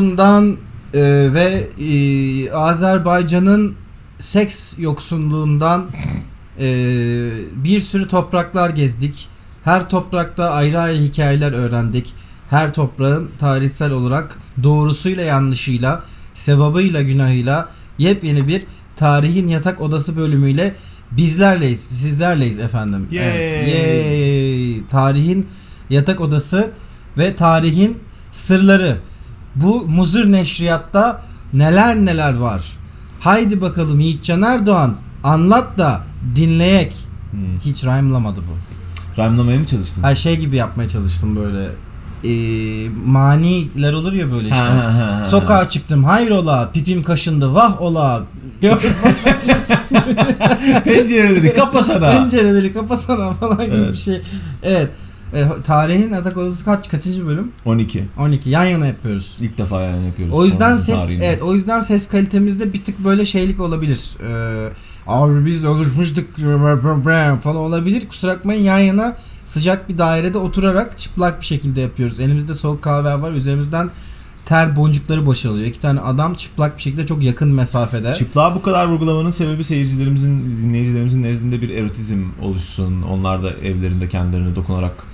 Bundan e, ve e, Azerbaycan'ın seks yoksunluğundan e, bir sürü topraklar gezdik. Her toprakta ayrı ayrı hikayeler öğrendik. Her toprağın tarihsel olarak doğrusuyla yanlışıyla, sevabıyla günahıyla yepyeni bir tarihin yatak odası bölümüyle bizlerleyiz, sizlerleyiz efendim. Evet. Yay. Yay. Tarihin yatak odası ve tarihin sırları. Bu Muzır Neşriyat'ta neler neler var. Haydi bakalım Yiğitcan Erdoğan anlat da dinleyek. Hmm. Hiç rhyme'lamadı bu. Rhyme'lamaya mı çalıştın? Her şey gibi yapmaya çalıştım böyle. Ee, maniler olur ya böyle işte. Ha, ha, ha, ha. Sokağa çıktım hayrola pipim kaşındı vah ola Pencereleri kapasana. pencereleri kapasana falan gibi bir şey. Evet. E, tarihin atak odası kaç kaçıncı bölüm? 12. 12 yan yana yapıyoruz. İlk defa yani yapıyoruz. O yüzden ses tarihinde. evet o yüzden ses kalitemizde bir tık böyle şeylik olabilir. Ee, abi biz oluşmuştuk falan olabilir. Kusura bakmayın yan yana sıcak bir dairede oturarak çıplak bir şekilde yapıyoruz. Elimizde soğuk kahve var. Üzerimizden ter boncukları boşalıyor. İki tane adam çıplak bir şekilde çok yakın mesafede. Çıplığa bu kadar vurgulamanın sebebi seyircilerimizin, dinleyicilerimizin nezdinde bir erotizm oluşsun. Onlar da evlerinde kendilerine dokunarak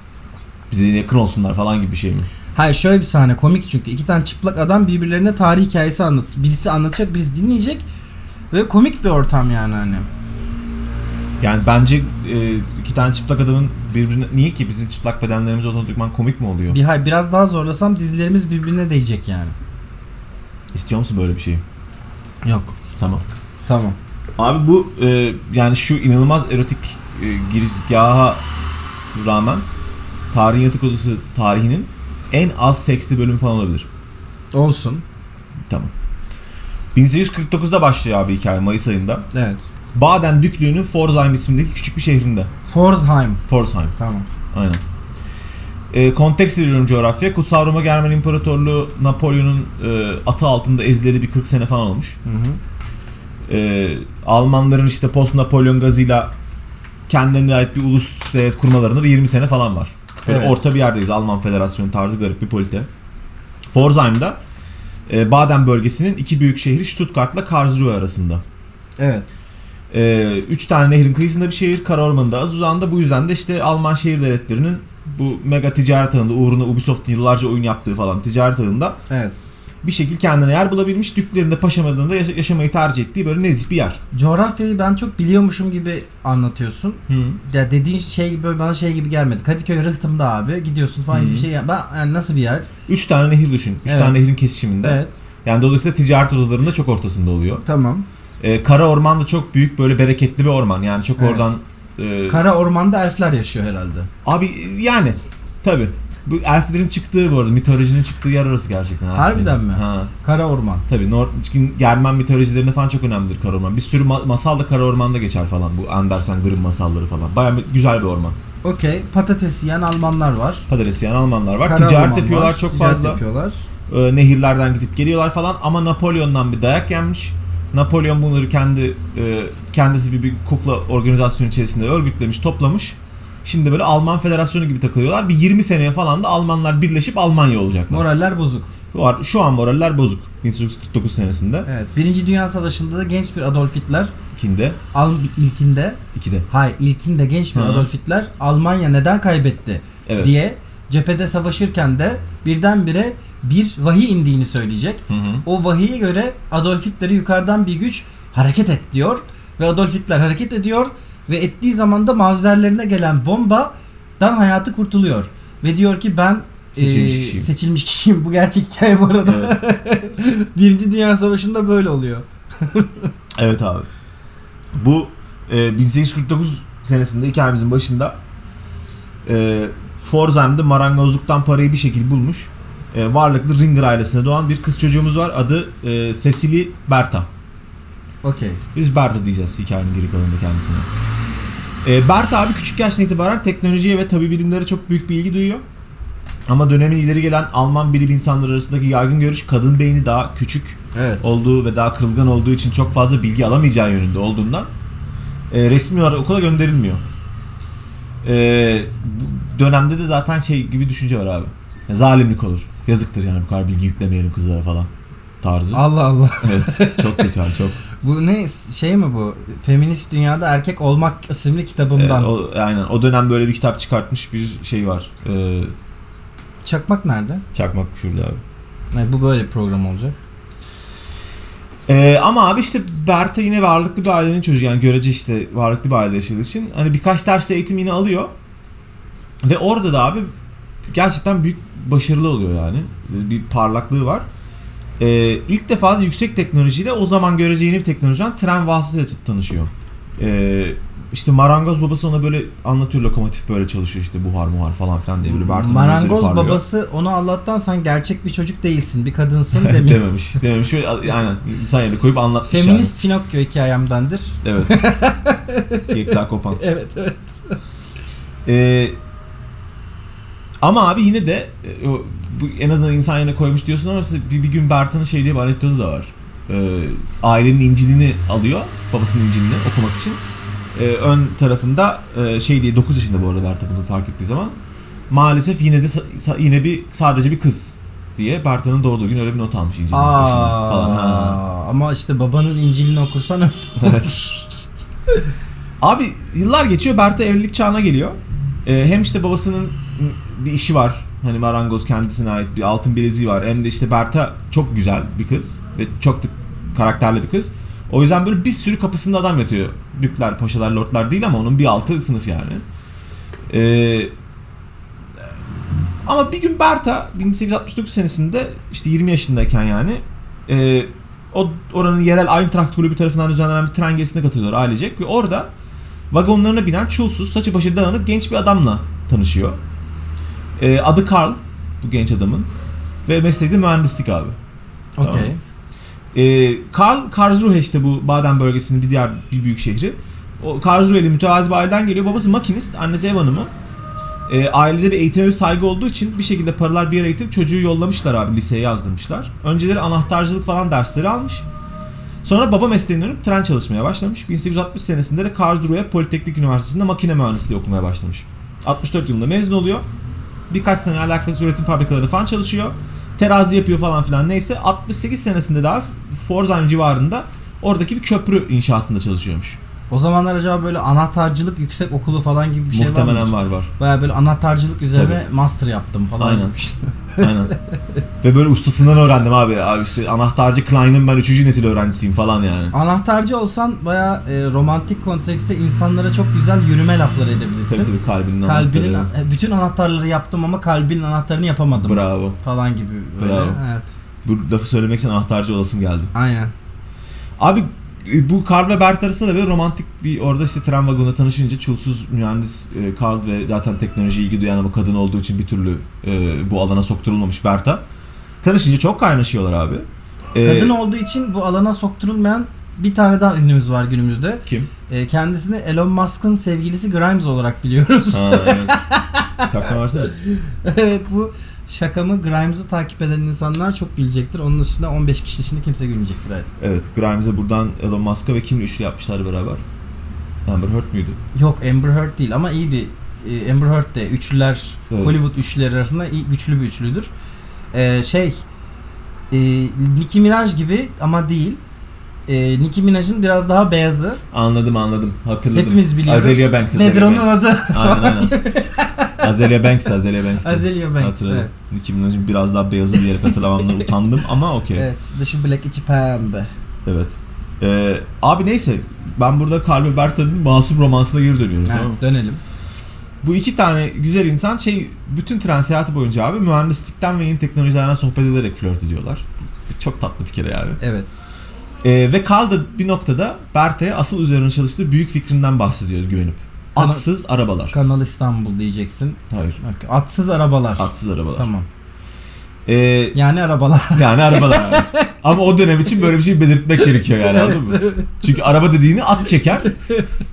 bize yakın olsunlar falan gibi bir şey mi? Hayır şöyle bir sahne komik çünkü iki tane çıplak adam birbirlerine tarih hikayesi anlat. Birisi anlatacak, birisi dinleyecek ve komik bir ortam yani hani. Yani bence e, iki tane çıplak adamın birbirine... Niye ki bizim çıplak bedenlerimiz otomatikman komik mi oluyor? Bir hayır, biraz daha zorlasam dizlerimiz birbirine değecek yani. İstiyor musun böyle bir şeyi? Yok. Tamam. Tamam. Abi bu e, yani şu inanılmaz erotik e, girizgaha rağmen Tarihin Yatak Odası tarihinin en az seksli bölümü falan olabilir. Olsun. Tamam. 1849'da başlıyor abi hikaye Mayıs ayında. Evet. Baden Düklüğü'nün Pforzheim ismindeki küçük bir şehrinde. Forzheim. Pforzheim. Tamam. Aynen. E, konteks veriyorum coğrafya. Kutsal Roma Germen İmparatorluğu Napolyon'un e, atı altında ezileli bir 40 sene falan olmuş. Hı hı. e, Almanların işte post Napolyon gazıyla kendilerine ait bir ulus devlet kurmalarında da 20 sene falan var. Böyle Evet. orta bir yerdeyiz. Alman Federasyonu tarzı garip bir polite. Pforzheim'da e, Baden bölgesinin iki büyük şehri Stuttgart'la Karlsruhe arasında. Evet. E, üç tane nehrin kıyısında bir şehir, kara ormanında az uzağında. Bu yüzden de işte Alman şehir devletlerinin bu mega ticaret ağında uğruna Ubisoft'un yıllarca oyun yaptığı falan ticaret ağında Evet. Bir şekil kendine yer bulabilmiş. Düklerinde paşamadığında yaşa- yaşamayı tercih ettiği böyle nezih bir yer. Coğrafyayı ben çok biliyormuşum gibi anlatıyorsun. Hı. Ya dediğin şey böyle bana şey gibi gelmedi. Kadıköy Rıhtım'da abi gidiyorsun falan gibi bir şey. Ben yani nasıl bir yer? Üç tane nehir düşün. Üç Evet. tane nehrin kesişiminde. Evet. Yani dolayısıyla ticaret odalarında çok ortasında oluyor. Tamam. Ee, kara orman da çok büyük böyle bereketli bir orman. Yani çok Evet. oradan... e, Kara ormanda elfler yaşıyor herhalde. abi yani tabi. Bu elflerin çıktığı bu arada mitolojinin çıktığı yer orası gerçekten. Harbiden mi? Ha. Kara orman. Tabii Nor çünkü Germen mitolojilerinde falan çok önemlidir kara orman. Bir sürü ma- masal da kara ormanda geçer falan. Bu Andersen Grimm masalları falan. Bir- güzel bir orman. Okey. Patates yiyen Almanlar var. Patates yiyen Almanlar var. Kara Ticaret orman yapıyorlar var, çok ticaret fazla. yapıyorlar. e, nehirlerden gidip geliyorlar falan ama Napolyon'dan bir dayak yenmiş. Napolyon bunları kendi e, kendisi bir, bir kukla organizasyonu içerisinde örgütlemiş, toplamış. Şimdi böyle Alman Federasyonu gibi takılıyorlar. Bir 20 seneye falan da Almanlar birleşip Almanya olacaklar. Moraller bozuk. Şu an- Şu an moraller bozuk. 1949 senesinde. Evet. Birinci Dünya Savaşı'nda da genç bir Adolf Hitler İkinde, Al ilkinde ikide. hayır ilkinde genç bir Hı. Adolf Hitler Almanya neden kaybetti Evet. diye cephede savaşırken de birdenbire bir vahiy indiğini söyleyecek. Hı hı. O vahiye göre Adolf Hitler'i yukarıdan bir güç hareket et diyor ve Adolf Hitler hareket ediyor ve ettiği zaman da mavzerlerine gelen bombadan hayatı kurtuluyor ve diyor ki ben Seçilmiş eee, kişiyim. seçilmiş kişiyim. Bu gerçek hikaye bu arada. Birinci Dünya Savaşı'nda böyle oluyor. Evet abi. Bu e, 1849 senesinde hikayemizin başında e, Pforzheim'de marangozluktan parayı bir şekilde bulmuş. E, varlıklı Ringer ailesine doğan bir kız çocuğumuz var. Adı e, Cecily Berta. Okey. Biz Berta diyeceğiz hikayenin geri kalanında kendisine. E, Berta abi küçük yaştan itibaren teknolojiye ve tabi bilimlere çok büyük bir ilgi duyuyor. Ama dönemin ileri gelen Alman bilim insanları arasındaki yaygın görüş kadın beyni daha küçük Evet. olduğu ve daha kırılgan olduğu için çok fazla bilgi alamayacağı yönünde olduğundan e, resmi olarak okula gönderilmiyor. E, dönemde de zaten şey gibi düşünce var abi. Zalimlik olur. Yazıktır yani bu kadar bilgi yüklemeyelim kızlara falan tarzı. Allah Allah. evet çok kötü çok. Bu ne şey mi bu? Feminist dünyada erkek olmak isimli kitabımdan. Ee, o, aynen o dönem böyle bir kitap çıkartmış bir şey var. Ee, Çakmak nerede? çakmak şurada abi. Ne, bu böyle bir program olacak. Ee, ama abi işte Berta yine varlıklı bir ailenin çocuğu yani görece işte varlıklı bir ailede yaşadığı için hani birkaç derste eğitim yine alıyor. Ve orada da abi gerçekten büyük başarılı oluyor yani. Bir parlaklığı var. Ee, ilk defa da yüksek teknolojiyle o zaman görece yeni bir teknolojiden tren vasıtasıyla tanışıyor. Ee, işte marangoz babası ona böyle anlatıyor lokomotif böyle çalışıyor işte buhar muhar falan filan diye böyle gözleri Marangoz babası onu Allah'tan sen gerçek bir çocuk değilsin, bir kadınsın demiyor. dememiş. Dememiş aynen insan yerine koyup anlatmış Feminist Pinokyo hikayemdendir. yani. Evet. Yekta kopan. Evet evet. Ee, ama abi yine de e, o, bu en azından insan yerine koymuş diyorsun ama bir, bir gün Berta'nın şey diye bir anekdotu da var. Ee, ailenin İncil'ini alıyor, babasının İncil'ini okumak için. Ee, ön tarafında e, şey diye 9 yaşında bu arada Berta bunu fark ettiği zaman maalesef yine de yine bir sadece bir kız diye Berta'nın doğduğu gün öyle bir not almış İncil'in başına falan. Ha. Ama işte babanın İncil'ini okursan öyle Evet. Abi yıllar geçiyor Berta evlilik çağına geliyor. Ee, hem işte babasının bir işi var. Hani marangoz kendisine ait bir altın bileziği var. Hem de işte Berta çok güzel bir kız ve çok da karakterli bir kız. O yüzden böyle bir sürü kapısında adam yatıyor. Dükler, paşalar, lordlar değil ama onun bir altı sınıf yani. Ee, ama bir gün Berta 1869 senesinde işte 20 yaşındayken yani e, o oranın yerel Eintracht kulübü tarafından düzenlenen bir tren gezisine katılıyorlar ailecek ve orada vagonlarına binen çulsuz, saçı başı dağınık genç bir adamla tanışıyor. Ee, adı Karl bu genç adamın ve mesleği de mühendislik abi. Tamam. Okey. Ee, Karl Karlsruhe işte bu Baden bölgesinin bir diğer bir büyük şehri. O Karlsruhe'li mütevazi bir aileden geliyor. Babası makinist, annesi ev hanımı. Ee, ailede bir eğitime bir saygı olduğu için bir şekilde paralar bir yere eğitip çocuğu yollamışlar abi liseye yazdırmışlar. Önceleri anahtarcılık falan dersleri almış. Sonra baba mesleğine dönüp tren çalışmaya başlamış. 1860 senesinde de Karlsruhe Politeknik Üniversitesi'nde makine mühendisliği okumaya başlamış. 64 yılında mezun oluyor. Birkaç sene alakasız üretim fabrikaları falan çalışıyor. Terazi yapıyor falan filan neyse. 68 senesinde daha Forzheim civarında oradaki bir köprü inşaatında çalışıyormuş. O zamanlar acaba böyle anahtarcılık yüksek okulu falan gibi bir şey var Muhtemelen mı? var var. Baya böyle anahtarcılık üzerine master yaptım falan. Aynen. Aynen. Ve böyle ustasından öğrendim abi. Abi işte anahtarcı Klein'in ben 3. nesil öğrencisiyim falan yani. Anahtarcı olsan baya e, romantik kontekste insanlara çok güzel yürüme lafları edebilirsin. Tabii tabii kalbinin Kalbinin anahtarı. e, bütün anahtarları yaptım ama kalbinin anahtarını yapamadım Bravo. falan gibi böyle. Bravo. Evet. Bu lafı söylemek için anahtarcı olasım geldi. Aynen. Abi bu Karl ve Bert arasında da böyle romantik bir orada işte tren vagonunda tanışınca çulsuz mühendis e, Karl ve zaten teknoloji ilgi duyan ama kadın olduğu için bir türlü e, bu alana sokturulmamış Bert'a. Tanışınca çok kaynaşıyorlar abi. E, Kadın olduğu için bu alana sokturulmayan bir tane daha ünlümüz var günümüzde. Kim? E, kendisini Elon Musk'ın sevgilisi Grimes olarak biliyoruz. Ha, evet. Çakma versene. evet bu şakamı Grimes'ı takip eden insanlar çok gülecektir. Onun dışında 15 kişi dışında kimse gülmeyecektir. Evet. Evet, Grimes'e buradan Elon Musk'a ve kimle üçlü yapmışlar beraber? Amber Heard müydü? Yok Amber Heard değil ama iyi bir e, Amber Heard de üçlüler Evet. Hollywood üçlüleri arasında iyi, güçlü bir üçlüdür. E, şey e, Nicki Minaj gibi ama değil. E, Nicki Minaj'ın biraz daha beyazı. Anladım anladım. Hatırladım. Hepimiz biliyoruz. Azealia Banks. Nedir Azealia onun adı? Aynen aynen. Azealia Banks Azealia Banks. Azealia Banks. Hatırladım. Evet. Nicki Minaj'ın biraz daha beyazı diyerek hatırlamamdan utandım ama okey. Evet. evet. Dışı black içi pembe. Ee, abi neyse ben burada Carl ve Berta'nın masum romansına geri dönüyorum. Evet, tamam dönelim. Bu iki tane güzel insan şey bütün tren seyahati boyunca abi mühendislikten ve yeni teknolojilerden sohbet ederek flört ediyorlar. Çok tatlı bir kere yani. Evet. Ee, ve Carl da bir noktada Berta'ya asıl üzerine çalıştığı büyük fikrinden bahsediyor güvenip. Atsız arabalar. Kanal İstanbul diyeceksin. Hayır. Bak, atsız arabalar. Atsız arabalar. Tamam. Ee, Yani arabalar. yani arabalar. Ama o dönem için böyle bir şey belirtmek gerekiyor yani anladın mı? Çünkü araba dediğini at çeker.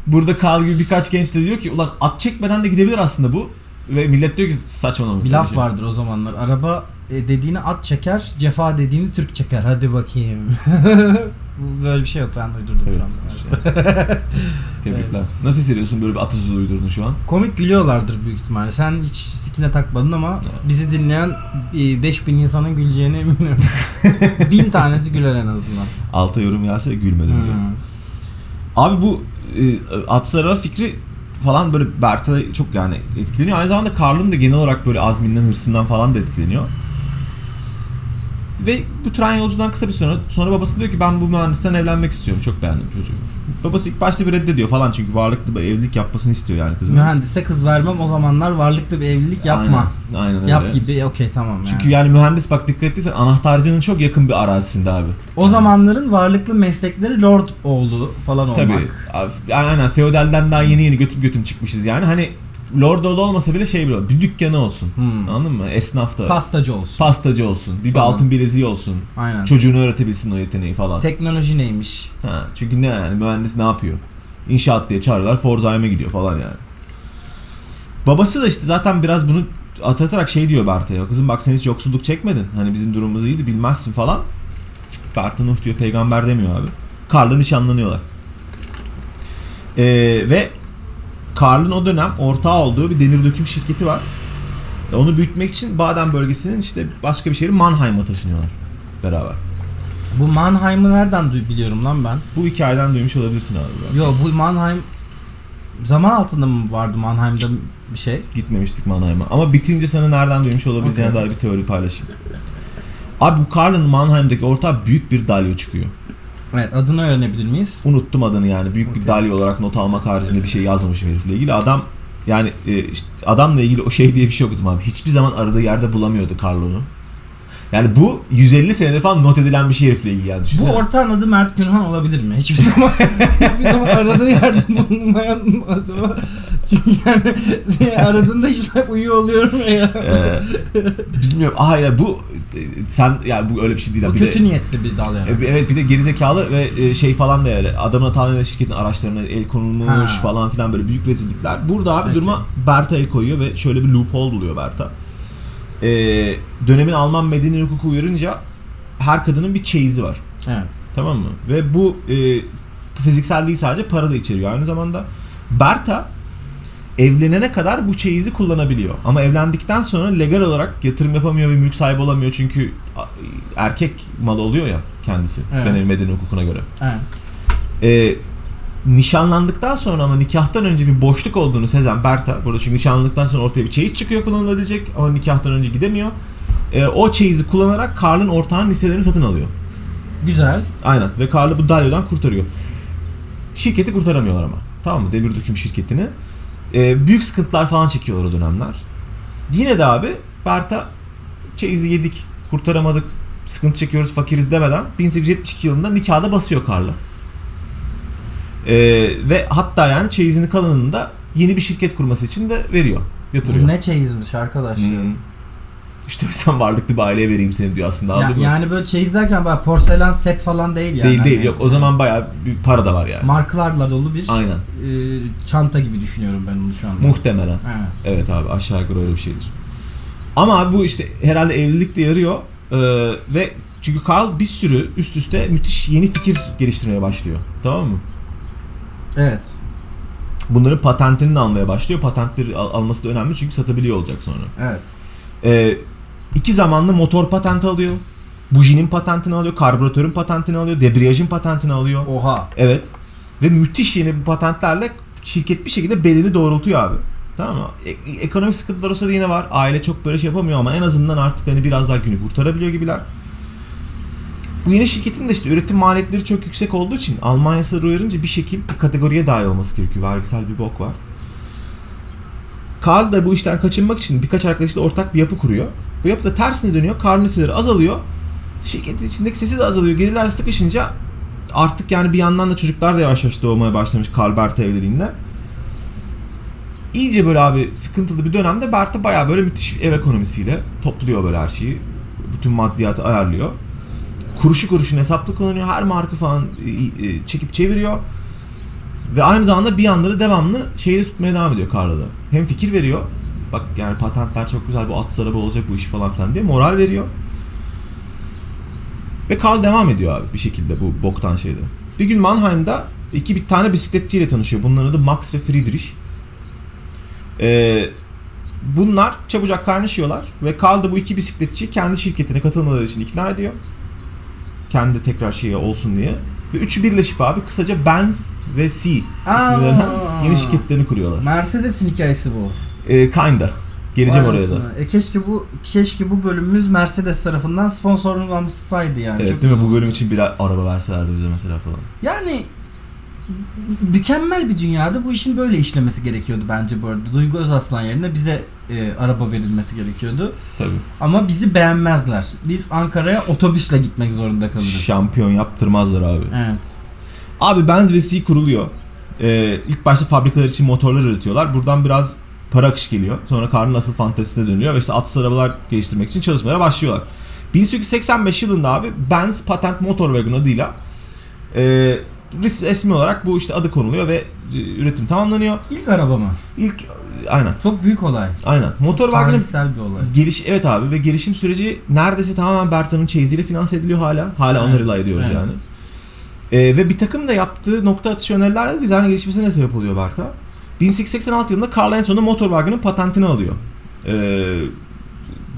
Burada Carl gibi birkaç genç de diyor ki ulan at çekmeden de gidebilir aslında bu. Ve millet diyor ki saçmalama. bir laf şey. vardır o zamanlar. Araba e, dediğini at çeker, cefa dediğini Türk çeker. Hadi bakayım. Böyle bir şey yok ben uydurdum Evet. şu an. Tebrikler. Nasıl hissediyorsun böyle bir atasözü uydurdun şu an? Komik gülüyorlardır büyük ihtimalle. Sen hiç sikine takmadın ama Evet. bizi dinleyen e, 5000 insanın güleceğine eminim. Bin tanesi güler en azından. Alta yorum gelse gülmedim diyor. Hmm. Abi bu e, at fikri falan böyle Berta'da çok yani etkileniyor. Aynı zamanda Karl'ın da genel olarak böyle azminden, hırsından falan da etkileniyor. Ve bu tren yolculuğundan kısa bir sonra sonra babası diyor ki ben bu mühendisten evlenmek istiyorum. Çok beğendim çocuğu. Babası ilk başta bir reddediyor falan çünkü varlıklı bir evlilik yapmasını istiyor yani kızın. Mühendise kız vermem o zamanlar varlıklı bir evlilik yapma. Aynen, aynen öyle. Yap gibi okey tamam yani. Çünkü yani mühendis bak dikkat ettiysen anahtarcının çok yakın bir arazisinde abi. O zamanların varlıklı meslekleri lord oğlu falan olmak. Tabii. Abi, Aynen feodalden daha yeni yeni götüm götüm çıkmışız yani. Hani Lord oğlu olmasa bile şey bile bir dükkanı olsun. Hmm. Anladın mı? Esnaf da. Pastacı olsun. Pastacı olsun. Bir, bir altın bileziği olsun. Aynen. Çocuğunu öğretebilsin o yeteneği falan. Teknoloji neymiş? Ha, çünkü ne yani mühendis ne yapıyor? İnşaat diye çağırıyorlar Forzheim'e gidiyor falan yani. Babası da işte zaten biraz bunu atlatarak şey diyor Berta'ya. Kızım bak sen hiç yoksulluk çekmedin. Hani bizim durumumuz iyiydi bilmezsin falan. Cık, Berta Nuh diyor peygamber demiyor abi. Karl'la nişanlanıyorlar. Ee, ve Karl'ın o dönem ortağı olduğu bir demir döküm şirketi var. Ve Onu büyütmek için Baden bölgesinin işte başka bir şehri Mannheim'a taşınıyorlar beraber. Bu Mannheim'ı nereden duy- biliyorum lan ben? Bu hikayeden duymuş olabilirsin abi. Yo bu Mannheim zaman altında mı vardı Mannheim'da bir şey? Gitmemiştik Mannheim'a. Ama bitince sana nereden duymuş olabileceğine Okey. dair bir teori paylaşayım. Abi bu Karl'ın Mannheim'daki ortağı büyük bir dalyo çıkıyor. Evet adını öğrenebilir miyiz? Unuttum adını yani. Büyük bir Okey. dalyo olarak not almak haricinde bir şey yazmamışım herifle ilgili. Adam yani e, işte adamla ilgili o şey diye bir şey okudum abi. Hiçbir zaman aradığı yerde bulamıyordu Carlo'nu. Yani bu 150 senedir falan not edilen bir şey herifle ilgili yani. Bu ortağın adı Mert Günhan olabilir mi? Hiçbir zaman hiçbir zaman aradığı yerde bulunmayan acaba? Çünkü yani aradığında hiç hep uyuyor oluyorum ya. Ee, bilmiyorum. Aa ya bu sen ya bu öyle bir şey değil. Bu abi. Bir de- kötü niyetli bir dal yani. E, Evet bir de gerizekalı ve e, şey falan da öyle. Adamın hatalı şirketin araçlarına el konulmuş Ha. falan filan böyle büyük rezillikler. Burada abi Peki. duruma Berta el koyuyor ve şöyle bir loophole buluyor Berta. E, dönemin Alman medeni hukuku uyarınca her kadının bir çeyizi var. Evet. Tamam mı? Ve bu e, fiziksel değil sadece para da içeriyor. Aynı zamanda Berta evlenene kadar bu çeyizi kullanabiliyor. Ama evlendikten sonra legal olarak yatırım yapamıyor ve mülk sahibi olamıyor çünkü erkek malı oluyor ya kendisi. Evet. Dönemin medeni hukukuna göre. Evet. E, nişanlandıktan sonra ama nikahtan önce bir boşluk olduğunu sezen Berta, burada çünkü nişanlandıktan sonra ortaya bir çeyiz çıkıyor kullanılabilecek ama nikahtan önce gidemiyor. E, o çeyizi kullanarak Karl'ın ortağın hisselerini satın alıyor. Güzel. Aynen ve Karl'ı bu dalyodan kurtarıyor. Şirketi kurtaramıyorlar ama. Tamam mı? Demir döküm şirketini. Ee, büyük sıkıntılar falan çekiyorlar o dönemler. Yine de abi Berta çeyizi yedik, kurtaramadık, sıkıntı çekiyoruz, fakiriz demeden 1872 yılında nikahda basıyor Karl'ı. Ee, ve hatta yani çeyizini kalanını da yeni bir şirket kurması için de veriyor, yatırıyor. Bu ne çeyizmiş arkadaş ya. Hmm. İşte sen varlıklı bir aileye vereyim seni diyor aslında. Ya- yani böyle çeyiz derken böyle porselen set falan değil yani. değil değil Hani yok o zaman bayağı bir para da var yani. Markalarla dolu bir Aynen. e, çanta gibi düşünüyorum ben onu şu anda. Muhtemelen. Evet. Evet abi aşağı yukarı öyle bir şeydir. Ama abi bu işte herhalde evlilik de yarıyor. Ee, ve çünkü Carl bir sürü üst üste müthiş yeni fikir geliştirmeye başlıyor. Tamam mı? Evet. Bunların patentini de almaya başlıyor. Patentleri al- alması da önemli çünkü satabiliyor olacak sonra. Evet. Ee, iki zamanlı motor patenti alıyor. Bujinin patentini alıyor. Karbüratörün patentini alıyor. Debriyajın patentini alıyor. Oha. Evet. Ve müthiş yeni bu patentlerle şirket bir şekilde belini doğrultuyor abi. Tamam mı? E- ekonomik sıkıntılar olsa da yine var. Aile çok böyle şey yapamıyor ama en azından artık hani biraz daha günü kurtarabiliyor gibiler. Bu yeni şirketin de işte üretim maliyetleri çok yüksek olduğu için Almanya sınırı uyarınca bir şekilde bir kategoriye dahil olması gerekiyor. Vergisel bir bok var. Karl da bu işten kaçınmak için birkaç arkadaşıyla ortak bir yapı kuruyor. Bu yapı da tersine dönüyor. Karl'ın hisseleri azalıyor. Şirketin içindeki sesi de azalıyor. Gelirler sıkışınca artık yani bir yandan da çocuklar da yavaş yavaş doğmaya başlamış Karl Berta evliliğinde. İyice böyle abi sıkıntılı bir dönemde Berta bayağı böyle müthiş ev ekonomisiyle topluyor böyle her şeyi. Bütün maddiyatı ayarlıyor. Kuruşu kuruşun hesaplı kullanıyor. Her marka falan e, e, çekip çeviriyor. Ve aynı zamanda bir yanları devamlı şeyde tutmaya devam ediyor Karl'da. Hem fikir veriyor Bak yani patentler çok güzel bu atsız araba olacak bu iş falan filan diye moral veriyor. Ve Karl devam ediyor abi bir şekilde bu boktan şeyde. Bir gün Mannheim'da iki bir tane bisikletçiyle tanışıyor. Bunların adı Max ve Friedrich. Ee, bunlar çabucak kaynaşıyorlar ve Karl da bu iki bisikletçiyi kendi şirketine katılmaları için ikna ediyor. Kendi tekrar şeye olsun diye. Ve üçü birleşip abi kısaca Benz ve C isimlerinden yeni şirketlerini kuruyorlar. Mercedes'in hikayesi bu. Ee, kinda. Geleceğim Vay oraya da. E keşke bu keşke bu bölümümüz Mercedes tarafından sponsorlansaydı yani. Evet Çok değil mi? Bu bölüm için bir araba verselerdi bize mesela falan. Yani mükemmel bir dünyada bu işin böyle işlemesi gerekiyordu bence bu arada. Duygu Özaslan yerine bize e, araba verilmesi gerekiyordu. Tabii. Ama bizi beğenmezler. Biz Ankara'ya otobüsle gitmek zorunda kalırız. Şampiyon yaptırmazlar abi. Evet. Abi Benz ve C kuruluyor. Ee, ilk başta fabrikalar için motorlar üretiyorlar. Buradan biraz para akışı geliyor. Sonra karnın asıl fantezisine dönüyor ve işte atsız arabalar geliştirmek için çalışmalara başlıyorlar. 1885 yılında abi Benz Patent Motorwagen adıyla e, resmi olarak bu işte adı konuluyor ve e, üretim tamamlanıyor. İlk araba mı? İlk aynen Çok büyük olay. aynen Motorwagen'ın Tarihsel bir olay. Geliş evet abi ve gelişim süreci neredeyse tamamen Berta'nın çeyiziyle finanse ediliyor hala. Hala Evet, onları ediyoruz evet. yani. Ee, ve bir takım da yaptığı nokta atışı önerilerle dizayn gelişmesine sebep oluyor Berta. 1886 yılında Carl en sonunda Motorwagen'ın patentini alıyor. Ee,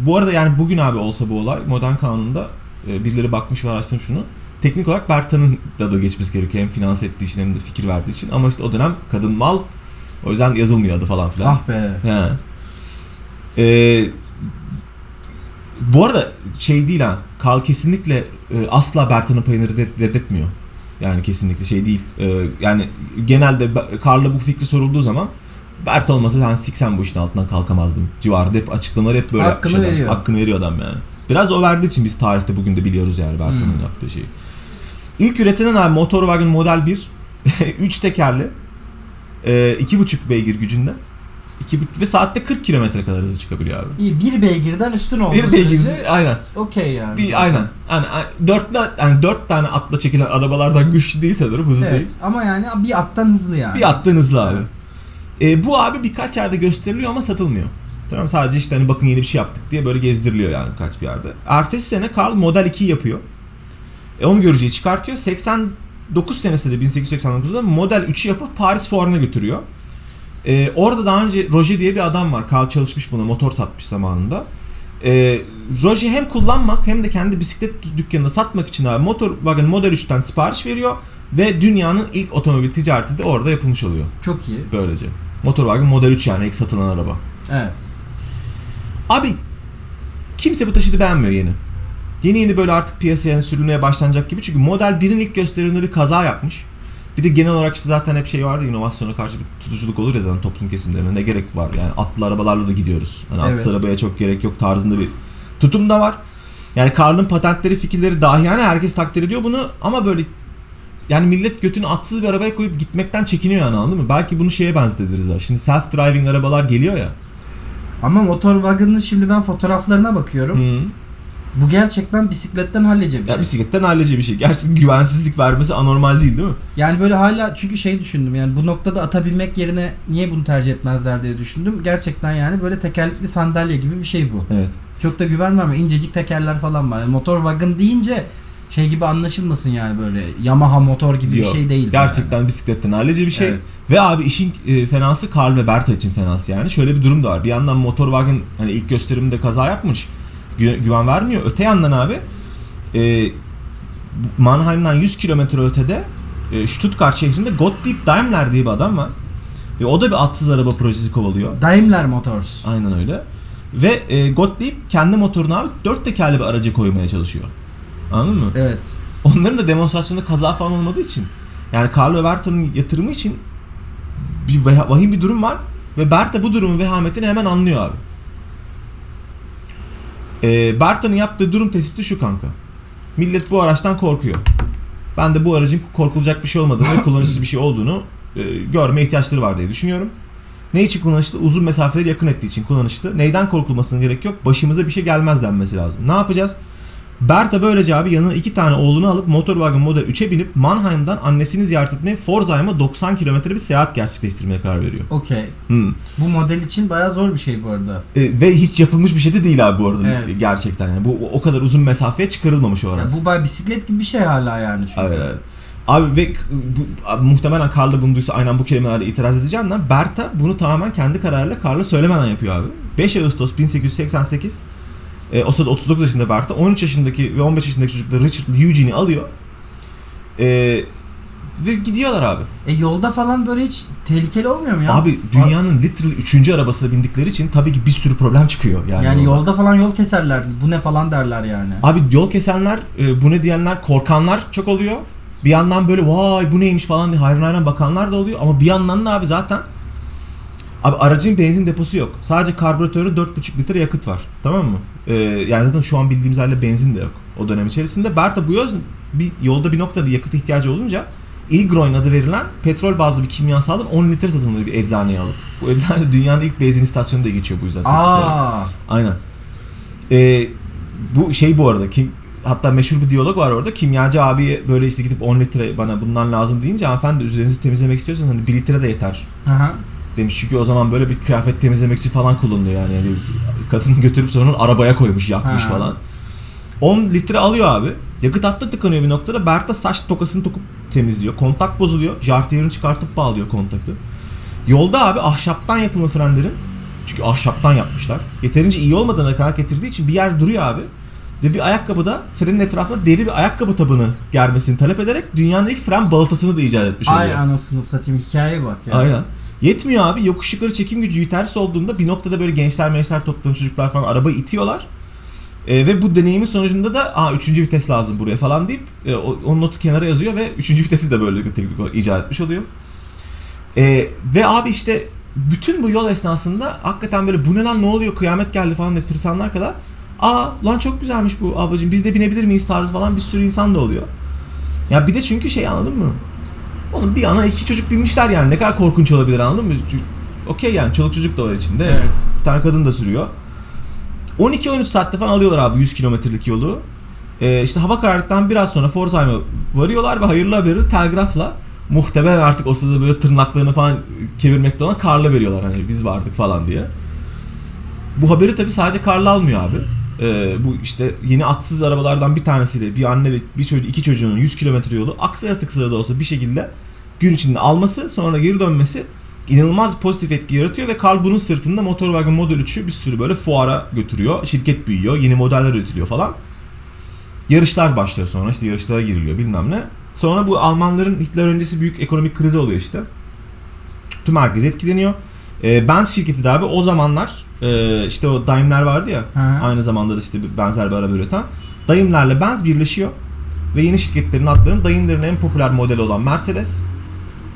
bu arada yani bugün abi olsa bu olay modern kanunda e, birileri bakmış ve araştırmış şunu. Teknik olarak Berta'nın da da geçmesi gerekiyor. Hem finanse ettiği için hem de fikir verdiği için. Ama işte o dönem kadın mal. O yüzden yazılmıyor adı falan filan. Ah be. He. Ee, bu arada şey değil ha. Carl kesinlikle e, asla Berta'nın payını reddet- reddetmiyor. Yani kesinlikle şey değil. Ee, yani genelde Carl'a bu fikri sorulduğu zaman Bert olmasa sen siksen bu işin altından kalkamazdım. Civarında hep açıklamaları hep böyle Hakkını yapmış adam. veriyor. Hakkını veriyor adam yani. Biraz da o verdiği için biz tarihte bugün de biliyoruz yani Berta'nın Hmm. yaptığı şeyi. İlk üretilen abi Motorwagen Model 1 3 tekerli e, 2,5 beygir gücünde. 2, ve saatte 40 kilometre kadar hızlı çıkabiliyor abi. İyi bir beygirden üstün olduğu Bir beygir sürece aynen. okey yani. Bir aynen. Yani dörtlü yani dört tane atla çekilen arabalardan güçlü değil sanırım hızlı Evet değil. ama yani bir attan hızlı yani. Bir attığın hızlı abi. Evet. E, bu abi birkaç yerde gösteriliyor ama satılmıyor. Tamam sadece işte hani bakın yeni bir şey yaptık diye böyle gezdiriliyor yani birkaç bir yerde. Ertesi sene Karl Model 2 yapıyor. E, onu göreceği çıkartıyor. 89 senesinde 1889'da Model 3'ü yapıp Paris fuarına götürüyor. E, orada daha önce Roger diye bir adam var. Karl çalışmış buna motor satmış zamanında. E, Roger hem kullanmak hem de kendi bisiklet dükkanında satmak için abi Motorwagen Model 3'ten sipariş veriyor. Ve dünyanın ilk otomobil ticareti de orada yapılmış oluyor. Çok iyi. Böylece. Motorwagen Model 3 yani ilk satılan araba. Evet. Abi kimse bu taşıtı beğenmiyor yeni. Yeni yeni böyle artık piyasaya yani sürülmeye başlanacak gibi. Çünkü Model 1'in ilk gösteriminde bir kaza yapmış. Bir de genel olarak işte zaten hep şey vardı inovasyona karşı bir tutuculuk olur ya zaten toplum kesimlerinde ne gerek var yani atlı arabalarla da gidiyoruz. Hani Evet. atsız arabaya çok gerek yok tarzında bir tutum da var. Yani Karl'ın patentleri fikirleri dahi yani herkes takdir ediyor bunu ama böyle yani millet götünü atsız bir arabaya koyup gitmekten çekiniyor yani anladın mı? Belki bunu şeye benzetebiliriz. Belki. Şimdi self driving arabalar geliyor ya. Ama Motorwagen'ın şimdi ben fotoğraflarına bakıyorum. Hı. Bu gerçekten bisikletten hallice bir Ya şey. bisikletten hallice bir şey. Gerçekten güvensizlik vermesi anormal değil değil mi? Yani böyle hala çünkü şey düşündüm yani bu noktada ata binmek yerine niye bunu tercih etmezler diye düşündüm. Gerçekten yani böyle tekerlekli sandalye gibi bir şey bu. Evet. Çok da güven vermiyor. İncecik tekerler falan var. Yani Motorwagen deyince şey gibi anlaşılmasın yani böyle Yamaha motor gibi Yok. bir şey değil. Gerçekten bisikletten hallice bir şey. Evet. Ve abi işin e, fenası Karl ve Bertha için fenası yani. Şöyle bir durum da var. Bir yandan Motorwagen hani ilk gösterimde kaza yapmış. Gü- güven vermiyor. Öte yandan abi e, Mannheim'dan 100 kilometre ötede e, Stuttgart şehrinde Gottlieb Daimler diye bir adam var. Ve o da bir atsız araba projesi kovalıyor. Daimler Motors. Aynen öyle. Ve e, Gottlieb kendi motorunu abi dört tekerli bir araca koymaya çalışıyor. Anladın mı? Evet. Onların da demonstrasyonda kaza falan olmadığı için yani Carlo Berta'nın yatırımı için bir vahim bir durum var ve Berta bu durumun vehametini hemen anlıyor abi. Ee, Berta'nın yaptığı durum tespiti şu kanka. Millet bu araçtan korkuyor. Ben de bu aracın korkulacak bir şey olmadığını ve kullanışsız bir şey olduğunu e, görme ihtiyaçları var diye düşünüyorum. Ne için kullanışlı? Uzun mesafeleri yakın ettiği için kullanışlı. Neyden korkulmasına gerek yok? Başımıza bir şey gelmez denmesi lazım. Ne yapacağız? Berta böylece abi yanına iki tane oğlunu alıp Motorwagen Model 3'e binip Mannheim'dan annesini ziyaret etmeye Pforzheim'a 90 kilometre bir seyahat gerçekleştirmeye karar veriyor. Okey. Hmm. Bu model için bayağı zor bir şey bu arada. E, ve hiç yapılmış bir şey de değil abi bu arada Evet. gerçekten yani. Bu o kadar uzun mesafeye çıkarılmamış o Ya araç. bu bayağı bisiklet gibi bir şey hala yani çünkü. Evet, evet. Abi ve bu, abi muhtemelen Karl da bunu duysa aynen bu kelimelerle itiraz edeceğinden Berta bunu tamamen kendi kararıyla Karl'a söylemeden yapıyor abi. 5 Ağustos 1888 e, o sırada 39 yaşında Berta 13 yaşındaki ve 15 yaşındaki çocukları Richard Eugene'i alıyor. E, ve gidiyorlar abi. E yolda falan böyle hiç tehlikeli olmuyor mu ya? Abi dünyanın literal 3. arabasına bindikleri için tabii ki bir sürü problem çıkıyor. Yani, Yani yolda. yolda falan yol keserler. Bu ne falan derler yani. Abi yol kesenler, e, bu ne diyenler, korkanlar çok oluyor. Bir yandan böyle vay bu neymiş falan diye hayran hayran bakanlar da oluyor. Ama bir yandan da abi zaten Abi aracın benzin deposu yok. Sadece karbüratörü 4,5 litre yakıt var. Tamam mı? E, yani zaten şu an bildiğimiz halde benzin de yok o dönem içerisinde. Berta bu yaz bir yolda bir noktada yakıt ihtiyacı olunca Ilgroin adı verilen petrol bazlı bir kimyasaldan 10 litre alıyor bir eczaneye alıp. Bu eczane dünyanın ilk benzin istasyonu da geçiyor bu yüzden. Aa. Aynen. Ee, bu şey bu arada kim hatta meşhur bir diyalog var orada. Kimyacı abi böyle işte gidip 10 litre bana bundan lazım deyince hanımefendi üzerinizi temizlemek istiyorsanız hani 1 litre de yeter Aha. demiş. Çünkü o zaman böyle bir kıyafet temizlemek için falan kullanılıyor yani. yani kadın götürüp sonra arabaya koymuş yakmış Ha. falan. 10 litre alıyor abi. Yakıt hattı tıkanıyor bir noktada. Berta saç tokasını tokup temizliyor. Kontak bozuluyor. Jartier'ini çıkartıp bağlıyor kontakı. Yolda abi ahşaptan yapılma frenlerin çünkü ahşaptan yapmışlar. Yeterince iyi olmadığına kanaat getirdiği için bir yer duruyor abi. Ve bir ayakkabıda frenin etrafına deri bir ayakkabı tabanı germesini talep ederek dünyanın ilk fren balatasını da icat etmiş oluyor. Ay anasını satayım hikayeye bak ya. Aynen. Yetmiyor abi. Yokuş yukarı çekim gücü yetersiz olduğunda bir noktada böyle gençler mençler toplamış çocuklar falan arabayı itiyorlar. E, ve bu deneyimin sonucunda da aa üçüncü vites lazım buraya falan deyip e, onun notu kenara yazıyor ve üçüncü vitesi de böyle teknik olarak icat etmiş oluyor. E, ve abi işte bütün bu yol esnasında hakikaten böyle bu ne lan ne oluyor kıyamet geldi falan diye tırsanlar kadar aa lan çok güzelmiş bu ablacığım biz de binebilir miyiz tarzı falan bir sürü insan da oluyor. Ya bir de çünkü şey anladın mı? Oğlum bir ana iki çocuk binmişler yani ne kadar korkunç olabilir anladın mı? Okey yani çoluk çocuk da var içinde. Evet. Bir tane kadın da sürüyor. 12-13 saatte falan alıyorlar abi 100 kilometrelik yolu. Ee, işte hava karardıktan biraz sonra Pforzheim'e varıyorlar ve hayırlı haberi de telgrafla muhtemelen artık o sırada böyle tırnaklarını falan kevirmekte olan Karl'a veriyorlar hani biz vardık falan diye. Bu haberi tabi sadece Karl almıyor abi. Ee, bu işte yeni atsız arabalardan bir tanesiyle bir anne ve bir çocuk iki çocuğunun 100 kilometre yolu aksaya tıksaya da olsa bir şekilde gün içinde alması sonra geri dönmesi inanılmaz pozitif etki yaratıyor ve Karl bunun sırtında Motorwagen Model 3'ü bir sürü böyle fuara götürüyor. Şirket büyüyor, yeni modeller üretiliyor falan. Yarışlar başlıyor sonra işte yarışlara giriliyor bilmem ne. Sonra bu Almanların Hitler öncesi büyük ekonomik krizi oluyor işte. Tüm herkes etkileniyor. Ee, Benz şirketi de abi o zamanlar e, işte o Daimler vardı ya Hı aynı zamanda da işte benzer bir araba üreten. Daimler'le Benz birleşiyor. Ve yeni şirketlerin adlarını Daimler'in en popüler modeli olan Mercedes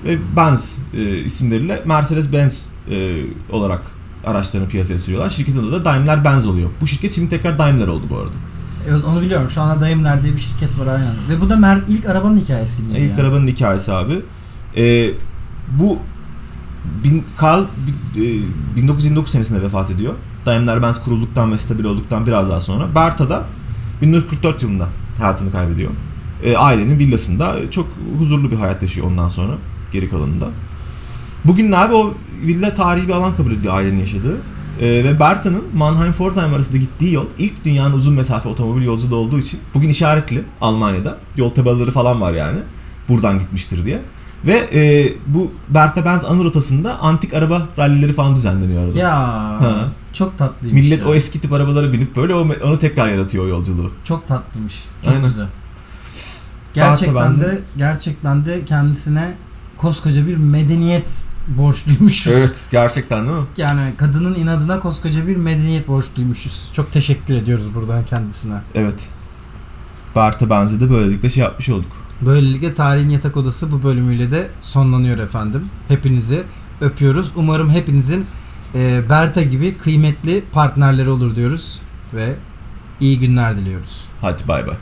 ve Benz e, isimleriyle Mercedes-Benz e, olarak araçlarını piyasaya sürüyorlar. Şirketin adı da Daimler Benz oluyor. Bu şirket şimdi tekrar Daimler oldu bu arada. Evet onu biliyorum. Şu anda Daimler diye bir şirket var aynen. Ve bu da Mer ilk arabanın hikayesi gibi. İlk yani. arabanın hikayesi abi. Ee, bu bin, Karl e, 1929 senesinde vefat ediyor. Daimler-Benz kurulduktan ve stabil olduktan biraz daha sonra. Berta da 1944 yılında hayatını kaybediyor. Ee, ailenin villasında çok huzurlu bir hayat yaşıyor ondan sonra geri kalanında. Bugün abi o villa tarihi bir alan kabul ediliyor ailenin yaşadığı. Ee, ve Berta'nın Mannheim-Pforzheim arasında gittiği yol ilk dünyanın uzun mesafe otomobil yolculuğu olduğu için bugün işaretli Almanya'da. Yol tabelaları falan var yani. Buradan gitmiştir diye. Ve e, bu Bertha Benz anı rotasında antik araba rallileri falan düzenleniyor arada. Ya Ha. çok tatlıymış. Millet ya. o eski tip arabalara binip böyle onu tekrar yaratıyor o yolculuğu. Çok tatlıymış. Çok Aynen. güzel. Gerçekten de gerçekten de kendisine koskoca bir medeniyet borçluymuşuz. gerçekten değil mi? Yani kadının inadına koskoca bir medeniyet borçluymuşuz. Çok teşekkür ediyoruz buradan kendisine. Evet. Bertha Benz'i de böylelikle şey yapmış olduk. Böylelikle Tarihin Yatak Odası bu bölümüyle de sonlanıyor efendim. Hepinizi öpüyoruz. Umarım hepinizin e, Berta gibi kıymetli partnerleri olur diyoruz ve iyi günler diliyoruz. Hadi bay bay.